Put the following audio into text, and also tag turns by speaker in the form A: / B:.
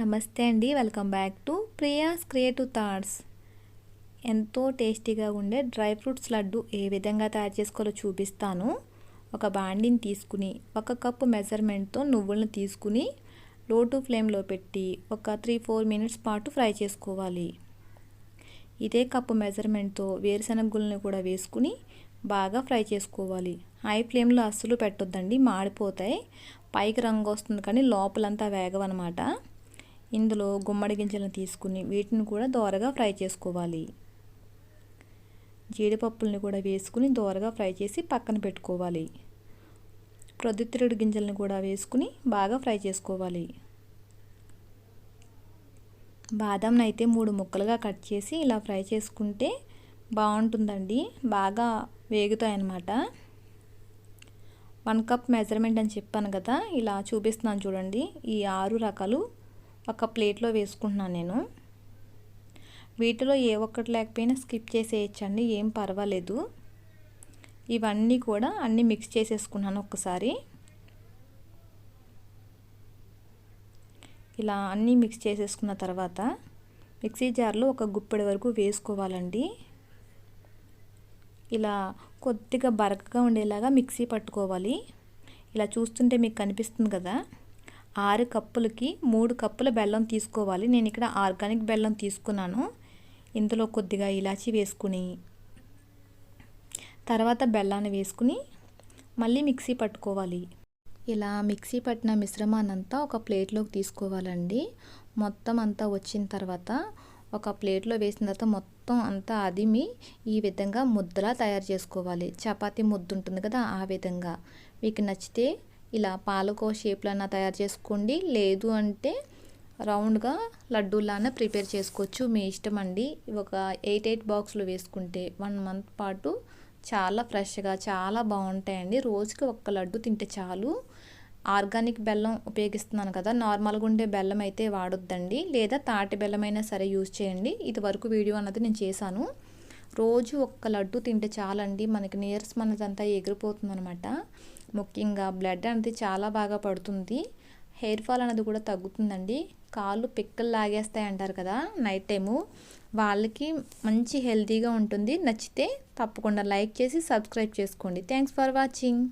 A: నమస్తే అండి welcome back to Priya's creative thoughts. ఎంతో టేస్టీగా ఉండే డ్రై ఫ్రూట్స్ లడ్డు ఏ విధంగా తయారు చేసుకోవాలో చూపిస్తాను. ఒక బాండిని తీసుకుని ఒక కప్పు మెజర్మెంట్తో నువ్వులను తీసుకుని లో టు ఫ్లేమ్లో పెట్టి ఒక త్రీ ఫోర్ మినిట్స్ పాటు ఫ్రై చేసుకోవాలి. ఇదే కప్పు మెజర్మెంట్తో వేరుశనగ కూడా వేసుకుని బాగా ఫ్రై చేసుకోవాలి. హై ఫ్లేమ్లో అస్సలు పెట్టొద్దండి మాడిపోతాయి. పైకి రంగు వస్తుంది కానీ లోపలంతా వేగవన్నమాట. ఇందులో గుమ్మడి గింజలను తీసుకుని వీటిని కూడా దోరగా ఫ్రై చేసుకోవాలి. జీడిపప్పుల్ని కూడా వేసుకుని దోరగా ఫ్రై చేసి పక్కన పెట్టుకోవాలి. ప్రొద్దుతిరుడు గింజలను కూడా వేసుకుని బాగా ఫ్రై చేసుకోవాలి. బాదంని అయితే మూడు ముక్కలుగా కట్ చేసి ఇలా ఫ్రై చేసుకుంటే బాగుంటుందండి. బాగా వేగుతాయి అన్నమాట వన్ కప్ మెజర్మెంట్ అని చెప్పాను కదా ఇలా చూపిస్తున్నాను చూడండి. ఈ ఆరు రకాలు ఒక ప్లేట్లో వేసుకుంటున్నాను నేను. వీటిలో ఏ ఒక్కటి లేకపోయినా స్కిప్ చేసేయచ్చండి ఏం పర్వాలేదు. ఇవన్నీ కూడా అన్నీ మిక్స్ చేసేసుకున్నాను ఒక్కసారి. ఇలా అన్నీ మిక్స్ చేసేసుకున్న తర్వాత మిక్సీ జార్లో ఒక గుప్పెడి వరకు వేసుకోవాలండి. ఇలా కొద్దిగా బరకగా ఉండేలాగా మిక్సీ పట్టుకోవాలి. ఇలా చూస్తుంటే మీకు కనిపిస్తుంది కదా? ఆరు కప్పులకి మూడు కప్పుల బెల్లం తీసుకోవాలి. నేను ఇక్కడ ఆర్గానిక్ బెల్లం తీసుకున్నాను. ఇందులో కొద్దిగా ఇలాచి వేసుకుని తర్వాత బెల్లాన్ని వేసుకుని మళ్ళీ మిక్సీ పట్టుకోవాలి. ఇలా మిక్సీ పట్టిన మిశ్రమాన్నంతా ఒక ప్లేట్లోకి తీసుకోవాలండి. మొత్తం అంతా వచ్చిన తర్వాత ఒక ప్లేట్లో వేసిన తర్వాత మొత్తం అంతా అదిమి ఈ విధంగా ముద్దలా తయారు చేసుకోవాలి. చపాతీ ముద్ద ఉంటుంది కదా ఆ విధంగా. మీకు నచ్చితే ఇలా పాలకో షేప్లన్నా తయారు చేసుకోండి. లేదు అంటే రౌండ్గా లడ్డూలానే ప్రిపేర్ చేసుకోవచ్చు. మీ ఇష్టం అండి. ఒక ఎయిట్ ఎయిట్ బాక్స్లో వేసుకుంటే వన్ మంత్ పాటు చాలా ఫ్రెష్గా చాలా బాగుంటాయండి. రోజుకి ఒక్క లడ్డు తింటే చాలు. ఆర్గానిక్ బెల్లం ఉపయోగిస్తున్నాను కదా నార్మల్గా ఉండే బెల్లం అయితే వాడొద్దండి. లేదా తాటి బెల్లం అయినా సరే యూజ్ చేయండి. ఇది వరకు వీడియో అన్నది నేను చేశాను. రోజు ఒక్క లడ్డు తింటే చాలండి. మనకి నీరసం అన్నదంతా ఎగిరిపోతుంది అనమాట ముఖ్యంగా బ్లడ్ అనేది చాలా బాగా పడుతుంది. హెయిర్ ఫాల్ అనేది కూడా తగ్గుతుందండి. కాళ్ళు పిక్కలు లాగేస్తాయి అంటారు కదా నైట్ టైము. వాళ్ళకి మంచి హెల్తీగా ఉంటుంది. నచ్చితే తప్పకుండా లైక్ చేసి సబ్స్క్రైబ్ చేసుకోండి. Thanks for watching.